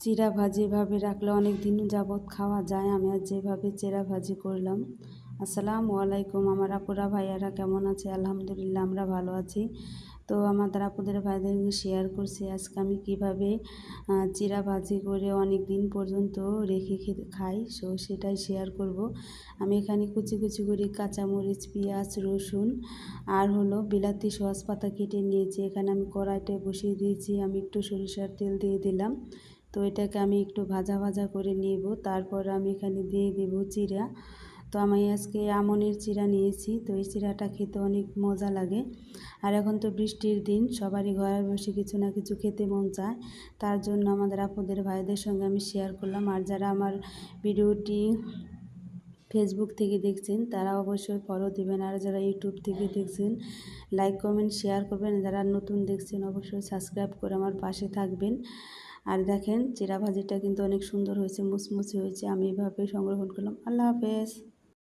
চিরা ভাজি এভাবে রাখলে অনেক দিন যাবৎ খাওয়া যায়। আমি আজ যেভাবে চিরা ভাজি করলাম। আসসালামু আলাইকুম আমার আপুরা ভাইয়ারা কেমন আছে? আলহামদুলিল্লাহ আমরা ভালো আছি। তো আমাদের আপুদের ভাইদের শেয়ার করছি আজকে আমি কীভাবে চিরা ভাজি করে অনেক দিন পর্যন্ত রেখে খাই। সো সেটাই শেয়ার করব। আমি এখানে কুচি কুচি করে কাঁচামরিচ, পেঁয়াজ, রসুন আর হলো বিলাতি সস পাতা কেটে নিয়েছি। এখানে আমি কড়াইতে বসিয়ে দিয়েছি। আমি একটু সরিষার তেল দিয়ে দিলাম। তো এটাকে আমি একটু ভাজা ভাজা করে নেব। তারপর আমি এখানে দিয়ে দেব চিরা তো আমি আজকে আমনের চিরা নিয়েছি। তো এই চিরাটা খেতে অনেক মজা লাগে। আর এখন তো বৃষ্টির দিন, সবারই ঘরে বসে কিছু না কিছু খেতে মন চায়। তার জন্য আমাদের আপুদের ভাইদের সঙ্গে আমি শেয়ার করলাম। আর যারা আমার ভিডিওটি ফেসবুক থেকে দেখছেন, তারা অবশ্যই ফলো দিবেন। আর যারা ইউটিউব থেকে দেখছেন লাইক কমেন্ট শেয়ার করবেন। যারা নতুন দেখছেন, অবশ্যই সাবস্ক্রাইব করে আমার পাশে থাকবেন। আর দেখেন, চিরা ভাজিটা কিন্তু অনেক সুন্দর হয়েছে মুচমুচে হয়েছে। আমি এভাবে সংগ্রহণ করলাম। আল্লাহ হাফেজ।